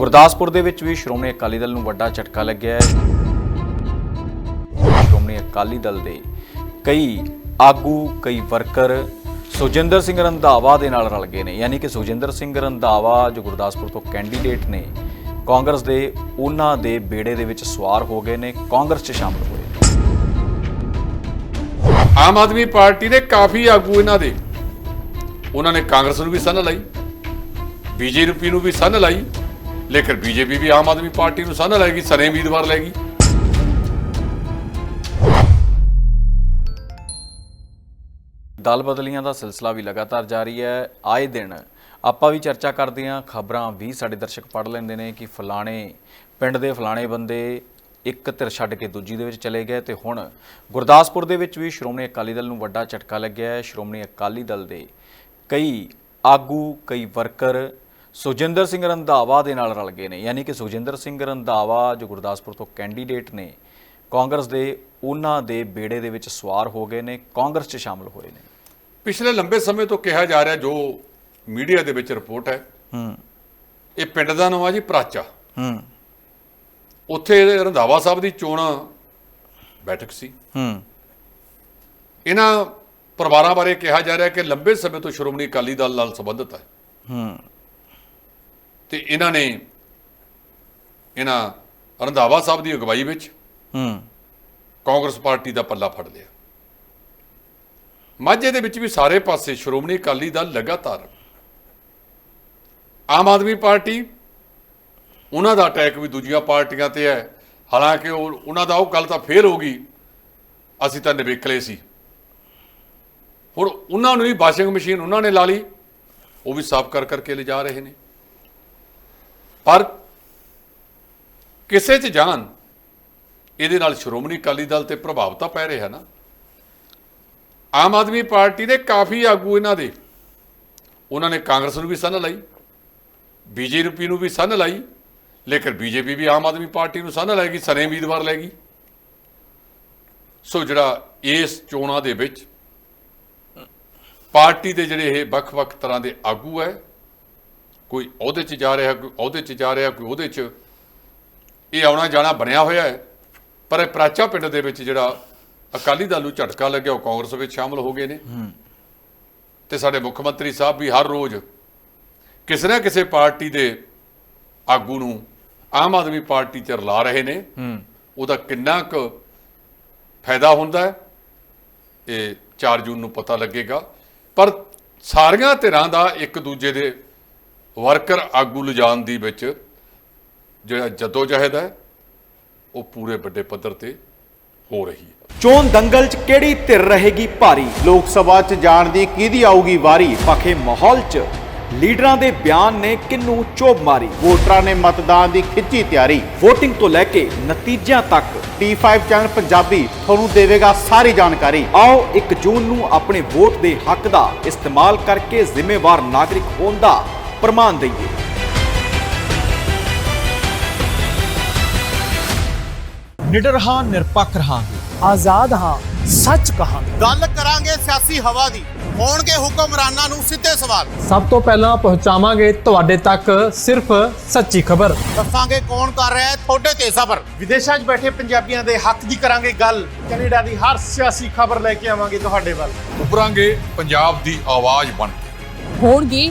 ਗੁਰਦਾਸਪੁਰ ਦੇ ਵਿੱਚ ਵੀ ਸ਼੍ਰੋਮਣੀ ਅਕਾਲੀ ਦਲ ਨੂੰ ਵੱਡਾ ਝਟਕਾ ਲੱਗਿਆ ਹੈ। ਸ਼੍ਰੋਮਣੀ ਅਕਾਲੀ ਦਲ ਦੇ ਕਈ ਆਗੂ, ਕਈ ਵਰਕਰ ਸੁਜਿੰਦਰ ਸਿੰਘ ਰੰਧਾਵਾ ਦੇ ਨਾਲ ਰਲ ਗਏ ਨੇ। ਯਾਨੀ ਕਿ ਸੁਜਿੰਦਰ ਸਿੰਘ ਰੰਧਾਵਾ, ਜੋ ਗੁਰਦਾਸਪੁਰ ਤੋਂ ਕੈਂਡੀਡੇਟ ਨੇ, ਕਾਂਗਰਸ ਦੇ ਉਹਨਾਂ ਦੇ ਬੇੜੇ ਦੇ ਵਿੱਚ ਸਵਾਰ ਹੋ ਗਏ ਨੇ, ਕਾਂਗਰਸ 'ਚ ਸ਼ਾਮਲ ਹੋਏ ਨੇ। ਆਮ ਆਦਮੀ ਪਾਰਟੀ ਦੇ ਕਾਫੀ ਆਗੂ ਇਹਨਾਂ ਦੇ। ਉਹਨਾਂ ਨੇ ਕਾਂਗਰਸ ਨੂੰ ਵੀ ਸੰਨ ਲਈ, ਬੀਜੇਪੀ ਨੂੰ ਵੀ ਸੰਨ ਲਾਈ ਲੇਕਿਨ ਬੀਜੇਪੀ ਵੀ ਆਮ ਆਦਮੀ ਪਾਰਟੀ ਨੂੰ ਸੰਨ ਲਾਏਗੀ ਸਨੇ ਉਮੀਦਵਾਰ ਲੈਗੀ। ਦਲ ਬਦਲੀਆਂ ਦਾ ਸਿਲਸਿਲਾ ਵੀ ਲਗਾਤਾਰ ਜਾਰੀ ਹੈ। ਆਏ ਦਿਨ ਆਪਾਂ ਵੀ ਚਰਚਾ ਕਰਦੇ ਹਾਂ। ਖਬਰਾਂ ਵੀ ਸਾਡੇ ਦਰਸ਼ਕ ਪੜ੍ਹ ਲੈਂਦੇ ਨੇ ਕਿ ਫਲਾਣੇ ਪਿੰਡ ਦੇ ਫਲਾਣੇ ਬੰਦੇ ਇੱਕ ਧਿਰ ਛੱਡ ਕੇ ਦੂਜੀ ਦੇ ਵਿੱਚ ਚਲੇ ਗਏ ਤੇ ਹੁਣ ਗੁਰਦਾਸਪੁਰ ਦੇ ਵਿੱਚ ਵੀ ਸ਼੍ਰੋਮਣੀ ਅਕਾਲੀ ਦਲ ਨੂੰ ਵੱਡਾ ਝਟਕਾ ਲੱਗਿਆ ਹੈ। ਸ਼੍ਰੋਮਣੀ ਅਕਾਲੀ ਦਲ ਦੇ ਕਈ ਆਗੂ, ਕਈ ਵਰਕਰ ਸੁਜਿੰਦਰ ਸਿੰਘ ਰੰਧਾਵਾ ਦੇ ਨਾਲ ਰਲ ਗਏ ਨੇ। ਯਾਨੀ ਕਿ ਸੁਜਿੰਦਰ ਸਿੰਘ ਰੰਧਾਵਾ ਜੋ ਗੁਰਦਾਸਪੁਰ ਤੋਂ ਕੈਂਡੀਡੇਟ ਨੇ ਕਾਂਗਰਸ ਦੇ ਉਹਨਾਂ ਦੇ ਬੇੜੇ ਦੇ ਵਿੱਚ ਸਵਾਰ ਹੋ ਗਏ ਨੇ ਕਾਂਗਰਸ 'ਚ ਸ਼ਾਮਲ ਹੋਏ ਨੇ। ਪਿਛਲੇ ਲੰਬੇ ਸਮੇਂ ਤੋਂ ਕਿਹਾ ਜਾ ਰਿਹਾ ਜੋ ਮੀਡੀਆ ਦੇ ਵਿੱਚ ਰਿਪੋਰਟ ਹੈ ਹੂੰ। ਇਹ ਪਿੰਡ ਦਾ ਨਾਮ ਆ ਜੀ ਪ੍ਰਾਚਾ। ਹੂੰ। ਉੱਥੇ ਰੰਧਾਵਾ ਸਾਹਿਬ ਦੀ ਚੋਣ ਬੈਠਕ ਸੀ। ਹੂੰ। ਇਹਨਾਂ ਪਰਿਵਾਰਾਂ ਬਾਰੇ ਕਿਹਾ ਜਾ ਰਿਹਾ ਕਿ ਲੰਬੇ ਸਮੇਂ ਤੋਂ ਸ਼੍ਰੋਮਣੀ ਅਕਾਲੀ ਦਲ ਨਾਲ ਸੰਬੰਧਿਤ ਹੈ। ਹੂੰ। ਤੇ ਇਹਨਾਂ ਨੇ ਇਹਨਾਂ ਰੰਧਾਵਾ ਸਾਹਿਬ ਦੀ ਅਗਵਾਈ ਵਿੱਚ ਹੂੰ। ਕਾਂਗਰਸ ਪਾਰਟੀ ਦਾ ਪੱਲਾ ਫੜ ਲਿਆ। ਮਾਝੇ ਦੇ ਵਿੱਚ ਵੀ ਸਾਰੇ ਪਾਸੇ ਸ਼੍ਰੋਮਣੀ ਅਕਾਲੀ ਦਲ ਲਗਾਤਾਰ। ਆਮ ਆਦਮੀ ਪਾਰਟੀ ਉਹਨਾਂ ਦਾ ਅਟੈਕ ਵੀ ਦੂਜੀਆਂ ਪਾਰਟੀਆਂ ਤੇ ਹੈ। ਹਾਲਾਂਕਿ ਉਹ ਉਹਨਾਂ ਦਾ ਉਹ ਗੱਲ ਤਾਂ ਫੇਰ ਹੋ ਗਈ। ਅਸੀਂ ਤਾਂ ਨਿਵੇਕਲੇ ਸੀ। ਹੁਣ ਉਹਨਾਂ ਨੂੰ ਵੀ ਵਾਸ਼ਿੰਗ ਮਸ਼ੀਨ ਉਹਨਾਂ ਨੇ ਲਾ ਲਈ। ਉਹ ਵੀ ਸਾਫ਼ ਕਰ ਕਰਕੇ ਲਿਜਾ ਰਹੇ ਨੇ। ਪਰ ਕਿਸੇ 'ਚ ਜਾਣ ਇਹਦੇ ਨਾਲ ਸ਼੍ਰੋਮਣੀ ਅਕਾਲੀ ਦਲ ਤੇ ਪ੍ਰਭਾਵ ਤਾਂ ਪੈ ਰਿਹਾ ਨਾ। ਆਮ ਆਦਮੀ ਪਾਰਟੀ ਦੇ ਕਾਫੀ ਆਗੂ ਇਹਨਾਂ ਦੇ, ਉਹਨਾਂ ਨੇ ਕਾਂਗਰਸ ਨੂੰ ਵੀ ਸੰਨ ਲਈ, ਬੀਜੇਪੀ ਨੂੰ ਵੀ ਸੰਨ ਲਈ, ਲੇਕਿਨ ਬੀਜੇਪੀ ਵੀ ਆਮ ਆਦਮੀ ਪਾਰਟੀ ਨੂੰ ਸੰਨ ਲਾਏਗੀ, ਸਨੇ ਉਮੀਦਵਾਰ ਲੈਗੀ ਸੋ ਜਿਹੜਾ ਇਸ ਚੋਣਾਂ ਦੇ ਵਿੱਚ ਪਾਰਟੀ ਦੇ ਜਿਹੜੇ ਇਹ ਵੱਖ-ਵੱਖ ਤਰ੍ਹਾਂ ਦੇ ਆਗੂ ਹੈ ਕੋਈ ਅਹੁਦੇ 'ਚ ਜਾ ਰਿਹਾ ਕੋਈ ਅਹੁਦੇ 'ਚ ਜਾ ਰਿਹਾ ਕੋਈ ਉਹਦੇ 'ਚ। ਇਹ ਆਉਣਾ ਜਾਣਾ ਬਣਿਆ ਹੋਇਆ ਹੈ। ਪਰ ਇਹ ਪ੍ਰਾਚਾ ਪਿੰਡ ਦੇ ਵਿੱਚ ਜਿਹੜਾ ਅਕਾਲੀ ਦਲ ਨੂੰ ਝਟਕਾ ਲੱਗਿਆ ਉਹ ਕਾਂਗਰਸ ਵਿੱਚ ਸ਼ਾਮਲ ਹੋ ਗਏ ਨੇ। ਤੇ ਸਾਡੇ ਮੁੱਖ ਮੰਤਰੀ ਸਾਹਿਬ ਵੀ ਹਰ ਰੋਜ਼ ਕਿਸੇ ਨਾ ਕਿਸੇ ਪਾਰਟੀ ਦੇ ਆਗੂ ਨੂੰ ਆਮ ਆਦਮੀ ਪਾਰਟੀ 'ਚ ਰਲਾ ਰਹੇ ਨੇ। ਉਹਦਾ ਕਿੰਨਾ ਕੁ ਫਾਇਦਾ ਹੁੰਦਾ ਹੈ ਇਹ 4 ਜੂਨ ਨੂੰ ਪਤਾ ਲੱਗੇਗਾ। ਪਰ ਸਾਰੀਆਂ ਧਿਰਾਂ ਦਾ ਇੱਕ ਦੂਜੇ ਦੇ ਵਰਕਰ ਆਗੂ ਲਿਜਾਣ ਦੀ ਵਿੱਚ ਜਿਹੜਾ ਜਦੋ ਜਹਿਦ ਹੈ, ਉਹ ਪੂਰੇ ਵੱਡੇ ਪੱਧਰ ਤੇ ਹੋ ਰਹੀ ਹੈ। ਚੋਣ ਦੰਗਲ 'ਚ ਕਿਹੜੀ ਧਿਰ ਰਹੇਗੀ ਭਾਰੀ? ਲੋਕ ਸਭਾ 'ਚ ਜਾਣ ਦੀ ਕਿਹਦੀ ਆਊਗੀ ਵਾਰੀ? ਪਖੇ ਮਾਹੌਲ 'ਚ ਲੀਡਰਾਂ ਦੇ ਬਿਆਨ ਨੇ ਕਿੰਨੂੰ ਚੋਬ ਮਾਰੀ? ਵੋਟਰਾਂ ਨੇ ਮਤਦਾਨ ਦੀ ਖਿੱਚੀ ਤਿਆਰੀ। VOTING ਤੋਂ ਲੈ ਕੇ ਨਤੀਜਿਆਂ ਤੱਕ T5 ਚੈਨਲ ਪੰਜਾਬੀ ਤੁਹਾਨੂੰ ਦੇਵੇਗਾ ਸਾਰੀ ਜਾਣਕਾਰੀ। ਆਓ 1 ਜੂਨ ਨੂੰ ਆਪਣੇ ਵੋਟ ਦੇ ਹੱਕ ਦਾ ਇਸਤੇਮਾਲ ਕਰਕੇ ਜ਼ਿੰਮੇਵਾਰ ਨਾਗਰਿਕ ਹੋਣ ਦਾ ਪ੍ਰਮਾਣ ਦਈਏ। ਨਿਡਰ ਹਾਂ ਨਿਰਪੱਖ ਰਹਾਂਗੇ। ਆਜ਼ਾਦ ਹਾਂ ਸੱਚ ਕਹਾਂਗੇ। ਗੱਲ ਕਰਾਂਗੇ ਸਿਆਸੀ ਹਵਾ ਦੀ ਹੋਣਗੇ ਹੁਕਮਰਾਨਾਂ ਨੂੰ ਸਿੱਧੇ ਸਵਾਲ। ਸਭ ਤੋਂ ਪਹਿਲਾਂ ਪਹੁੰਚਾਵਾਂਗੇ ਤੁਹਾਡੇ ਤੱਕ ਸਿਰਫ ਸੱਚੀ ਖਬਰ। ਦੱਸਾਂਗੇ ਕੌਣ ਕਰ ਰਿਹਾ ਹੈ ਤੁਹਾਡੇ ਤੇ ਸਬਰ। ਵਿਦੇਸ਼ਾਂ 'ਚ ਬੈਠੇ ਪੰਜਾਬੀਆਂ ਦੇ ਹੱਕ ਦੀ ਕਰਾਂਗੇ ਗੱਲ। ਕੈਨੇਡਾ ਦੀ ਹਰ ਸਿਆਸੀ ਖਬਰ ਲੈ ਕੇ ਆਵਾਂਗੇ ਤੁਹਾਡੇ ਵੱਲ। ਉਭਰਾਂਗੇ ਪੰਜਾਬ ਦੀ ਆਵਾਜ਼ ਬਣ ਕੇ। ਹੋਣਗੇ